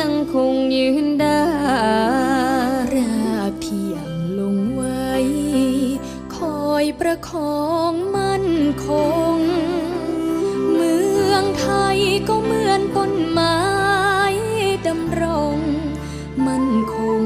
ยังคงยืนได้ราบเทียงลงไว้ คอยประคองมั่นคง เมืองไทยก็เหมือนต้นไม้ดำรง มั่นคง